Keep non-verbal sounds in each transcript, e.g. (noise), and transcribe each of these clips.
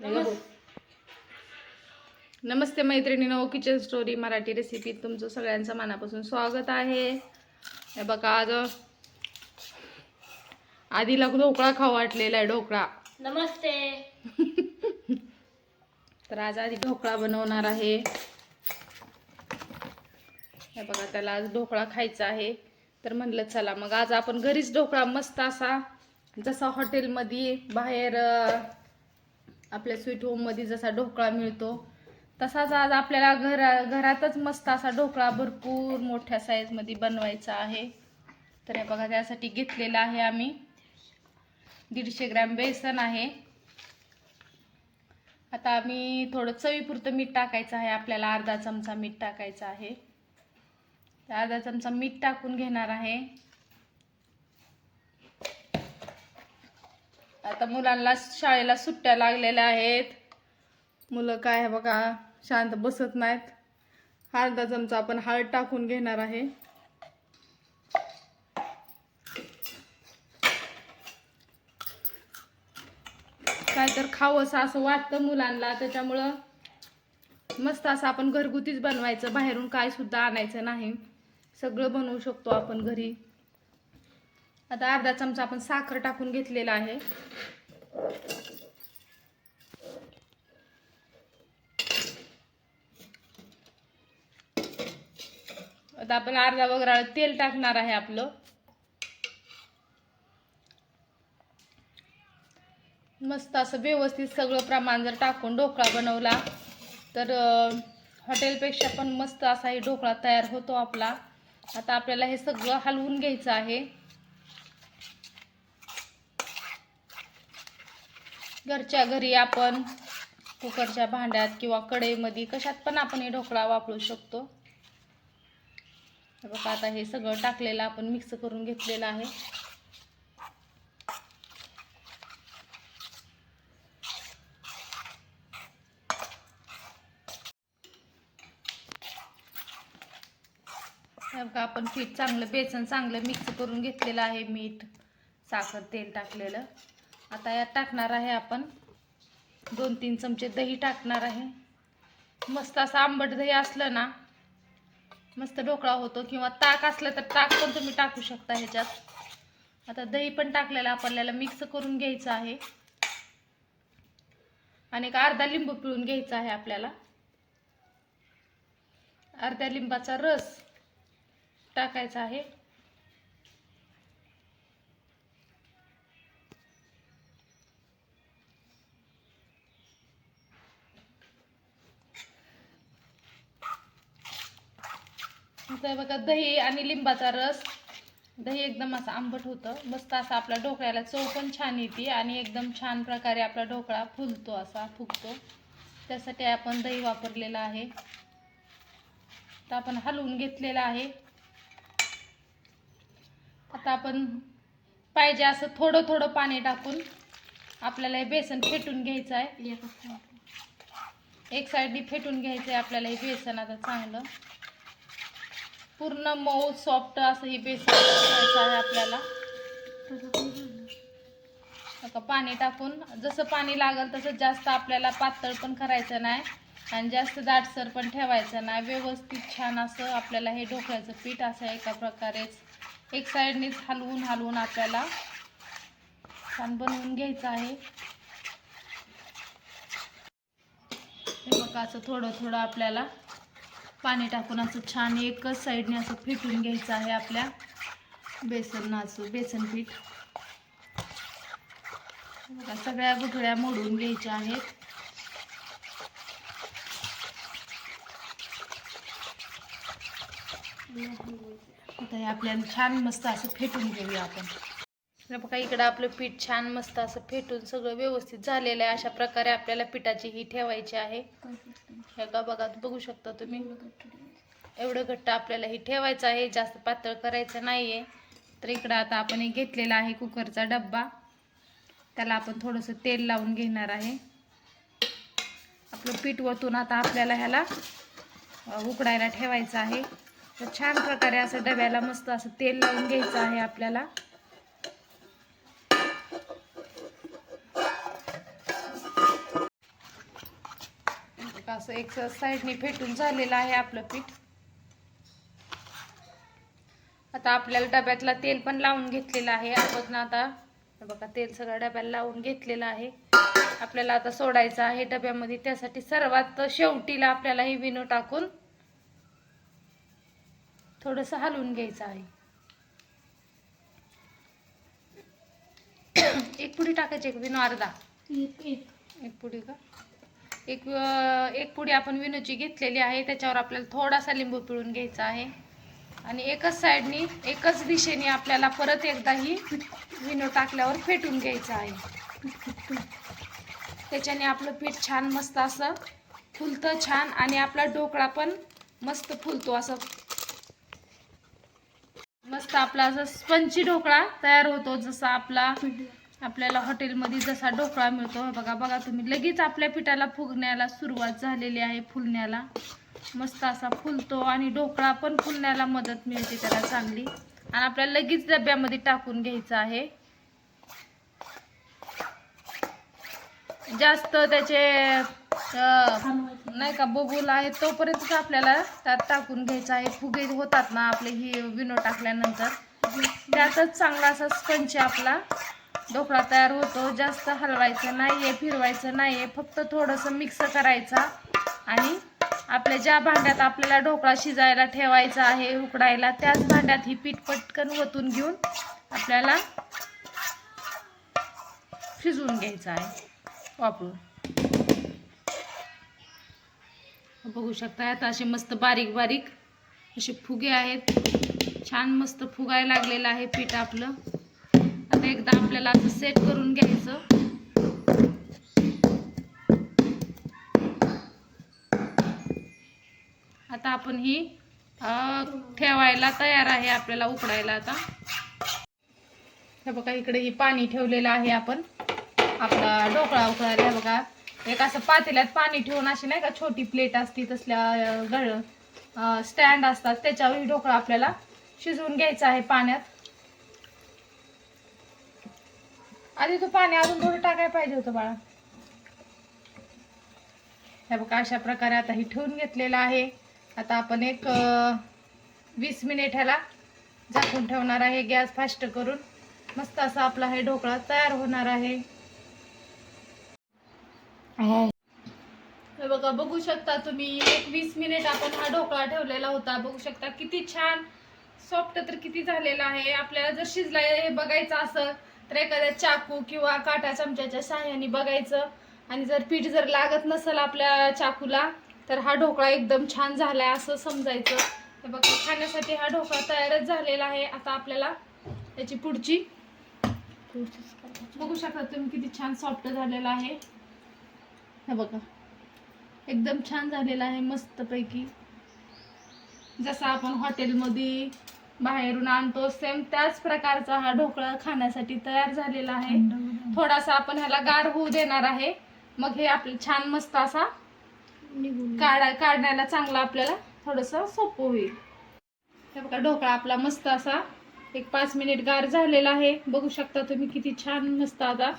नमस्- नमस्ते मैत्रिणीनो किचन स्टोरी मराठी रेसिपी तुमचं सगळ्यांचं मनापासून स्वागत आहे. हे बघा आज आधीला ढोकळा खाऊ वाटलेला आहे ढोकळा. नमस्ते. (laughs) तर आज आधी ढोकळा बनवणार आहे. हे बघा त्याला आज ढोकळा खायचा आहे. तर म्हणलं चला मग आज आपण घरीच ढोकळा मस्त असा जसा हॉटेलमध्ये बाहेर आपल्या स्वीट होममध्ये जसा ढोकळा मिळतो तसाच आज आपल्याला घरा घरातच मस्त असा ढोकळा भरपूर मोठ्या साईजमध्ये बनवायचा आहे. तर हे बघा त्यासाठी घेतलेला आहे आम्ही. दीडशे ग्रॅम बेसन आहे. आता आम्ही थोडं चवीपुरतं मीठ टाकायचं आहे. आपल्याला अर्धा चमचा मीठ टाकायचं आहे. तर अर्धा चमचा मीठ टाकून घेणार आहे. आता मुलांना शाळेला सुट्ट्या लागलेल्या आहेत. मुलं काय आहे बघा शांत बसत नाहीत. अर्धा चमचा आपण हळद टाकून घेणार आहे. काय तर खावंसं असं वाटतं मुलांना त्याच्यामुळं मस्त असं आपण घरगुतीच बनवायचं बाहेरून काय सुद्धा आणायचं नाही. सगळं बनवू शकतो आपण घरी. आता अर्धा चमचा आपण साखर टाकून घेतलेला आहे. आता आपण अर्धा वगैरे तेल टाकणार आहे आपलं. मस्त असं व्यवस्थित सगळं प्रमाण जर टाकून ढोकळा बनवला तर हॉटेलपेक्षा पण मस्त असा हे ढोकळा तयार होतो आपला. आता आपल्याला हे सगळं हलवून घ्यायचं आहे. घरच्या घरी आपण कुकरच्या भांड्यात किंवा कढईमध्ये कशात पण आपण हे ढोकळा वापरू शकतो. हे बघा आता हे सगळं टाकलेलं आपण मिक्स करून घेतलेलं आहे. बघा आपण पीठ चांगलं बेसन चांगलं मिक्स करून घेतलेलं आहे मीठ साखर तेल टाकलेलं. आता यात टाकणार आहे आपण दोन तीन चमचे दही टाकणार आहे. मस्त असं आंबट दही असलं ना मस्त ढोकळा होतो किंवा ताक असलं तर ताक पण तुम्ही टाकू शकता ह्याच्यात. आता दही पण टाकलेलं आपल्याला मिक्स करून घ्यायचं आहे. आणि एक अर्धा लिंबू पिळून घ्यायचा आहे आपल्याला. अर्ध्या लिंबाचा रस टाकायचा आहे. आता हे बघा दही आणि लिंबाचा रस. दही एकदम असं आंबट होतं मस्त असा आपल्या ढोकळ्याला चव पण छान येते आणि एकदम छान प्रकारे आपला ढोकळा फुलतो असा फुगतो. त्यासाठी आपण दही वापरलेलं आहे. तर आपण हलवून घेतलेलं आहे. आता आपण पाहिजे असं थोडं थोडं पाणी टाकून आपल्याला हे बेसन फेटून घ्यायचं आहे. एक साईडनी फेटून घ्यायचं आहे आपल्याला हे बेसन आता चांगलं. पूर्ण मऊ सॉफ्ट असं हे बेसन करायचं आहे आपल्याला. पाणी टाकून जसं पाणी लागेल तसं जास्त आपल्याला पातळ पण करायचं नाही आणि जास्त दाटसर पण ठेवायचं नाही. व्यवस्थित छान असं आपल्याला हे ढोकळ्याचं पीठ असं एका प्रकारेच एक साईडनेच हलवून हलवून आपल्याला छान बनवून घ्यायचं आहे. हे बघा असं थोडं थोडं आपल्याला पाणी टाकून असं छान एकच साईडने असं फेटून घ्यायचं आहे आपल्या बेसन असं बेसन पीठ. बघा सगळ्या गुठळ्या मोडून घ्यायच्या आहेत. आता हे आपल्याला छान मस्त असं फेटून घेऊया आपण. बघा इकडं आपलं पीठ छान मस्त असं फेटून सगळं व्यवस्थित झालेलं आहे. अशा प्रकारे आपल्याला पिठाची ही ठेवायची आहे. ह्या का बघा बघू शकता तुम्ही. एवढं घट्ट आपल्याला हे ठेवायचं आहे. जास्त पातळ करायचं नाही आहे तर इकडं आता आपण एक घेतलेला आहे कुकरचा डब्बा. त्याला आपण थोडंसं तेल लावून घेणार आहे. आपलं पीठ वतून आता आपल्याला ह्याला उकडायला ठेवायचं आहे. तर छान प्रकारे असं डब्याला मस्त असं तेल लावून घ्यायचं आहे आपल्याला. असं एक साईडने फेटून झालेलं आहे आपलं पीठ. आता आपल्याला डब्यातला तेल पण लावून घेतलेलं आहे. आपण आता बघा तेल सगळं डब्याला लावून घेतलेलं आहे. आपल्याला आता सोडायचं आहे डब्यामध्ये. त्यासाठी सर्वात शेवटीला आपल्याला हे विनो टाकून थोडंसं हलवून घ्यायचं आहे. एक पुडी टाकायची एक विनो अर्धा. एक एक. एक पुडी का? एक एक पुडी आपण विनोची घेतलेली आहे त्याच्यावर आपल्याला थोडासा लिंबू पिळून घ्यायचा आहे. आणि एकच साईडनी एकच दिशेने आपल्याला परत एकदा ही विनो टाकल्यावर फेटून घ्यायचं आहे. त्याच्याने आपलं पीठ छान मस्त असं फुलतं छान आणि आपला ढोकळा पण मस्त फुलतो असं. मस्त आपला असं स्पंची ढोकळा तयार होतो जसा आपला आपल्याला हॉटेलमध्ये जसा ढोकळा मिळतो बघा बघा तुम्ही. लगेच आपल्या पिठाला फुगण्याला सुरुवात झालेली आहे फुलण्याला. मस्त असा फुलतो आणि ढोकळा पण फुलण्याला मदत मिळते त्याला चांगली. आणि आपल्याला लगेच डब्यामध्ये टाकून घ्यायचं आहे. जास्त त्याचे नाही का बबूल आहे तोपर्यंतच आपल्याला त्यात टाकून घ्यायचं आहे. फुगे होतात ना आपले ही विनो टाकल्यानंतर. त्यातच चांगला असा स्पंच आपला. ढोकळा तयार होतो. जास्त हलवायचं नाही आहे फिरवायचं नाही आहे फक्त थोडंसं मिक्स करायचा आणि आपल्या ज्या भांड्यात आपल्याला ढोकळा शिजायला ठेवायचा आहे उकडायला त्याच भांड्यात ही पीठ पटकन ओतून घेऊन आपल्याला शिजवून घ्यायचं आहे. वापरून. बघू शकता आता असे मस्त बारीक बारीक असे फुगे आहेत. छान मस्त फुगायला लागलेलं आहे पीठ आपलं. एकदा आपल्याला असं सेट करून घ्यायचं. आता आपण ही ठेवायला तयार आहे आपल्याला उकडायला आता. हे बघा इकडे ही पाणी ठेवलेलं आहे आपण. आपला ढोकळा उकळायला हे बघा. एक असं पातेल्यात पाणी ठेवून अशी नाही का छोटी प्लेट असती तसल्या गळ स्टँड असतात. त्याच्यावर ही ढोकळा आपल्याला शिजवून घ्यायचा आहे पाण्यात. आधी तो पाणी अजून थोडं टाकायला पाहिजे होतं बाळा. हे बघा अशा प्रकारे आता ही ठेवून घेतलेलं आहे. आता आपण एक वीस मिनिट ह्याला झाकून ठेवणार आहे गॅस फास्ट करून. मस्त असा आपला हे ढोकळा तयार होणार आहे. हे बघा बघू शकता तुम्ही एक वीस मिनिट आपण हा ढोकळा ठेवलेला होता. बघू शकता किती छान सॉफ्ट तर किती झालेला आहे. आपल्याला जर शिजलाय हे बघायचं असं तर एखाद्या चाकू किंवा काटा चमच्याच्या साह्याने बघायचं. आणि जर पीठ जर लागत नसेल आपल्या चाकूला तर हा ढोकळा एकदम छान झाला आहे असं समजायचं. हे बघा खाण्यासाठी हा ढोकळा तयारच झालेला आहे. आता आपल्याला त्याची पुढची बघू शकता तुम्ही किती छान सॉफ्ट झालेला आहे. हे बघा एकदम छान झालेला आहे मस्तपैकी. जसं आपण हॉटेलमध्ये बाहेरून आणतो. सेम त्याच प्रकारचा हा ढोकळा खाण्यासाठी तयार झालेला आहे. थोडासा आपण ह्याला गार होऊ देणार आहे. मग हे आपलं छान मस्त असा काढा काढण्याला चांगला आपल्याला थोडंसं सोपं होईल. हे बघा ढोकळा आपला मस्त असा एक पाच मिनिट गार झालेला आहे. बघू शकता तुम्ही किती छान मस्त आता.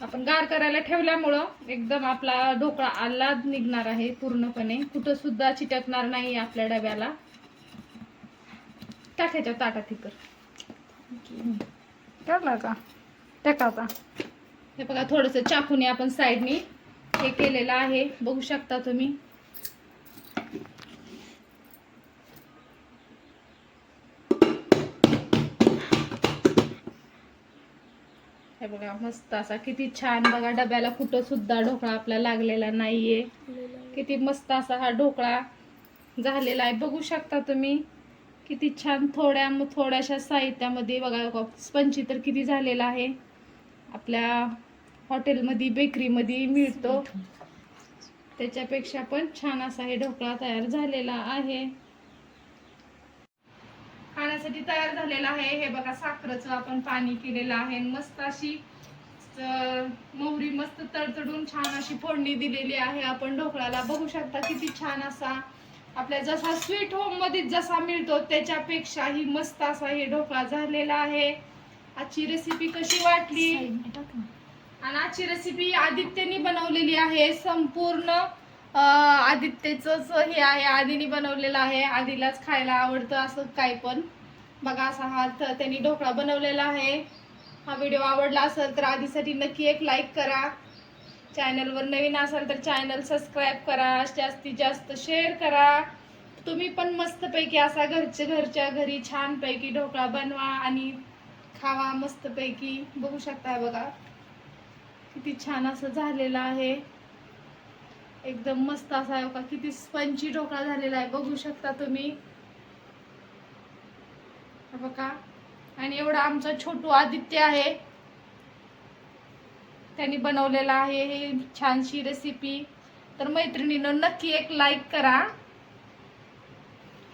आपण गार करायला ठेवल्यामुळं एकदम आपला ढोकळा आल्लाद निघणार आहे पूर्णपणे. कुठं सुद्धा चिटकणार नाही आपल्या डब्याला. टाकायच्या ताटात इकर टाकला का? टाकाचा हे बघा थोडंसं चाकूने आपण साईडनी हे केलेलं आहे. बघू शकता तुम्ही. हे बघा मस्त असा किती छान बघा डब्याला कुठं सुद्धा ढोकळा आपला लागलेला नाहीये. किती मस्त असा हा ढोकळा झालेला आहे. बघू शकता तुम्ही. किती छान थोड्या थोड्याशा साहित्यामध्ये बघा स्पंची तर किती झालेला आहे. आपल्या हॉटेलमध्ये बेकरीमध्ये मिळतो. त्याच्यापेक्षा पण छान असा हे ढोकळा तयार झालेला आहे. खाण्यासाठी तयार झालेला आहे. हे बघा साखरेचं आपण पाणी केलेलं आहे. मस्त अशी मोहरी मस्त तडतडून छान अशी फोडणी दिलेली आहे. आपण ढोकळ्याला बघू शकता किती छान असा आपल्या जसा स्वीट होममध्ये जसा मिळतो त्याच्यापेक्षाही मस्त असा हे ढोकळा झालेला आहे. आजची रेसिपी कशी वाटली? आणि आजची रेसिपी आदित्यने बनवलेली आहे. संपूर्ण आदित्यच हे आहे. आधीने बनवलेलं आहे. आधीलाच खायला आवडतं असं काय पण. बघा असा हा त्यांनी ढोकळा बनवलेला आहे. हा व्हिडिओ आवडला असेल तर आधीसाठी नक्की एक लाईक करा. चॅनलवर नवीन असाल तर चॅनल सबस्क्राईब करा जास्तीत जास्त शेअर करा. तुम्ही पण मस्तपैकी असा घरच्या घरच्या घरी छानपैकी ढोकळा बनवा आणि खावा मस्तपैकी. बघू शकता बघा किती छान असं झालेलं आहे. एकदम मस्त असा आहे बघा किती स्पंची ढोकळा झालेला आहे बघू शकता तुम्ही. बघा आणि एवढा आमचा छोटू आदित्य आहे. त्यांनी बनवलेलं आहे हे छानशी रेसिपी तर मैत्रिणीनं नक्की एक लाईक करा.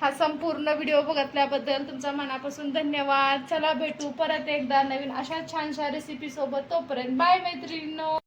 हा संपूर्ण व्हिडिओ बघितल्याबद्दल तुमचा मनापासून धन्यवाद. चला भेटू परत एकदा नवीन अशा छानशा रेसिपीसोबत तोपर्यंत बाय मैत्रिणींनो.